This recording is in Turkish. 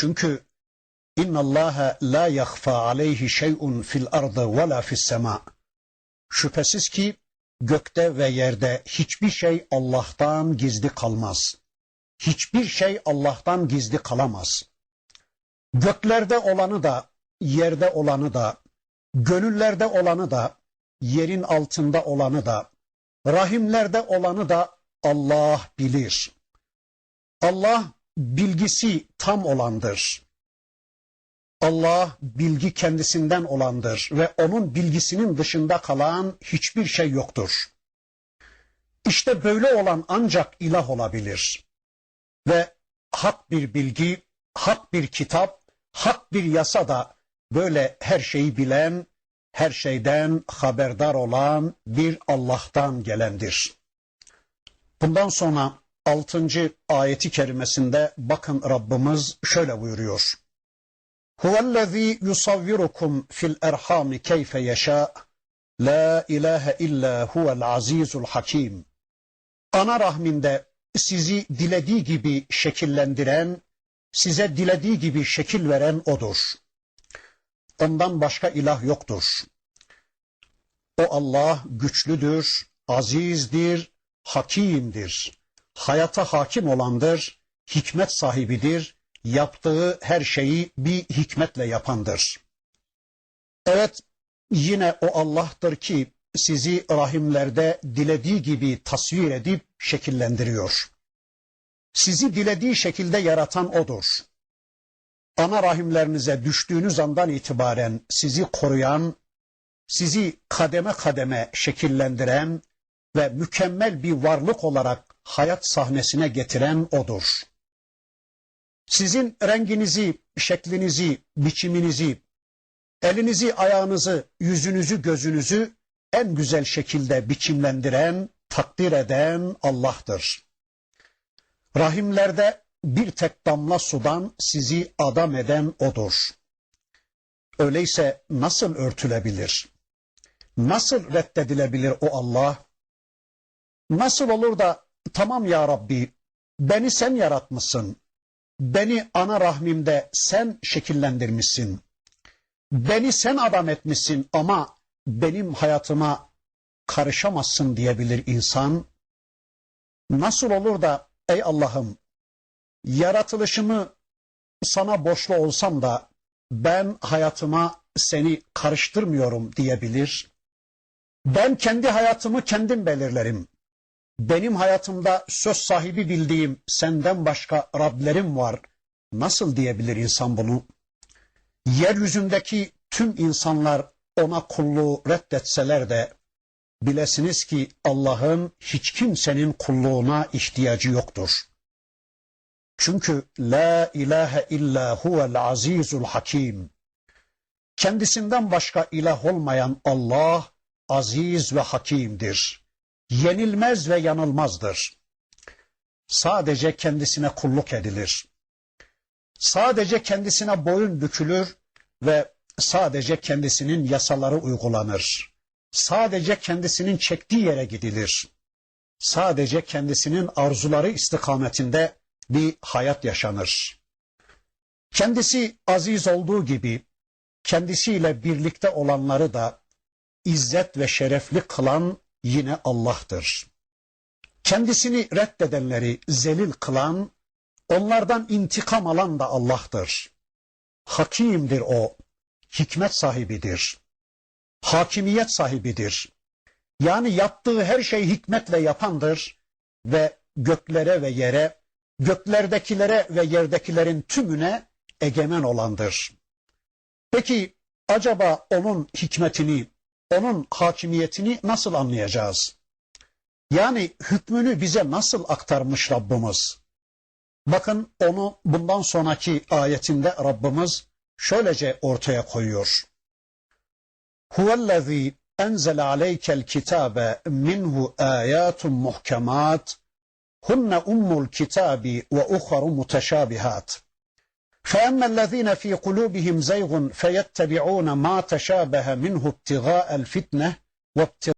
Çünkü inna Allah la yakhfa aleyhi şey'un fil ardı ve la fis sema. Şüphesiz ki gökte ve yerde hiçbir şey Allah'tan gizli kalmaz. Hiçbir şey Allah'tan gizli kalamaz. Göklerde olanı da, yerde olanı da, gönüllerde olanı da, yerin altında olanı da, rahimlerde olanı da Allah bilir. Allah bilgisi tam olandır. Allah bilgi kendisinden olandır ve onun bilgisinin dışında kalan hiçbir şey yoktur. İşte böyle olan ancak ilah olabilir. Ve hak bir bilgi, hak bir kitap, hak bir yasa da böyle her şeyi bilen, her şeyden haberdar olan bir Allah'tan gelendir. Bundan sonra 6. ayeti kerimesinde bakın Rabbimiz şöyle buyuruyor. Huvellezî yusavvirukum fil erhami keyfe yeşâ. La ilahe illa huvel azizul hakim. Ana rahminde sizi dilediği gibi şekillendiren, size dilediği gibi şekil veren odur. Ondan başka ilah yoktur. O Allah güçlüdür, azizdir, hakimdir. Hayata hakim olandır, hikmet sahibidir, yaptığı her şeyi bir hikmetle yapandır. Evet, yine o Allah'tır ki sizi rahimlerde dilediği gibi tasvir edip şekillendiriyor. Sizi dilediği şekilde yaratan O'dur. Ana rahimlerinize düştüğünüz andan itibaren sizi koruyan, sizi kademe kademe şekillendiren ve mükemmel bir varlık olarak hayat sahnesine getiren O'dur. Sizin renginizi, şeklinizi, biçiminizi, elinizi, ayağınızı, yüzünüzü, gözünüzü en güzel şekilde biçimlendiren, takdir eden Allah'tır. Rahimlerde bir tek damla sudan sizi adam eden O'dur. Öyleyse nasıl örtülebilir? Nasıl reddedilebilir o Allah? Nasıl olur da tamam ya Rabbi beni sen yaratmışsın. Beni ana rahmimde sen şekillendirmişsin. Beni sen adam etmişsin ama benim hayatıma karışamazsın diyebilir insan. Nasıl olur da ey Allah'ım yaratılışımı sana borçlu olsam da ben hayatıma seni karıştırmıyorum diyebilir. Ben kendi hayatımı kendim belirlerim. Benim hayatımda söz sahibi bildiğim senden başka Rablerim var. Nasıl diyebilir insan bunu? Yeryüzündeki tüm insanlar ona kulluğu reddetseler de bilesiniz ki Allah'ın hiç kimsenin kulluğuna ihtiyacı yoktur. Çünkü la ilahe illa huvel azizul hakim. Kendisinden başka ilah olmayan Allah aziz ve hakimdir. Yenilmez ve yanılmazdır. Sadece kendisine kulluk edilir. Sadece kendisine boyun bükülür ve sadece kendisinin yasaları uygulanır. Sadece kendisinin çektiği yere gidilir. Sadece kendisinin arzuları istikametinde bir hayat yaşanır. Kendisi aziz olduğu gibi kendisiyle birlikte olanları da izzet ve şerefli kılan yine Allah'tır. Kendisini reddedenleri zelil kılan, onlardan intikam alan da Allah'tır. Hakimdir o, hikmet sahibidir. Hakimiyet sahibidir. Yani yaptığı her şey hikmetle yapandır ve göklere ve yere, göklerdekilere ve yerdekilerin tümüne egemen olandır. Peki acaba onun hikmetini, onun hakimiyetini nasıl anlayacağız? Yani hükmünü bize nasıl aktarmış Rabbimiz? Bakın onu bundan sonraki ayetinde Rabbimiz şöylece ortaya koyuyor. Huvellezî enzele aleykel kitâbe minhu âyâtun muhkemat hunne ummul kitabi ve uharu muteşâbihat. فأما الذين في قلوبهم زيغ فيتبعون ما تشابه منه ابتغاء الفتنة وابتغاء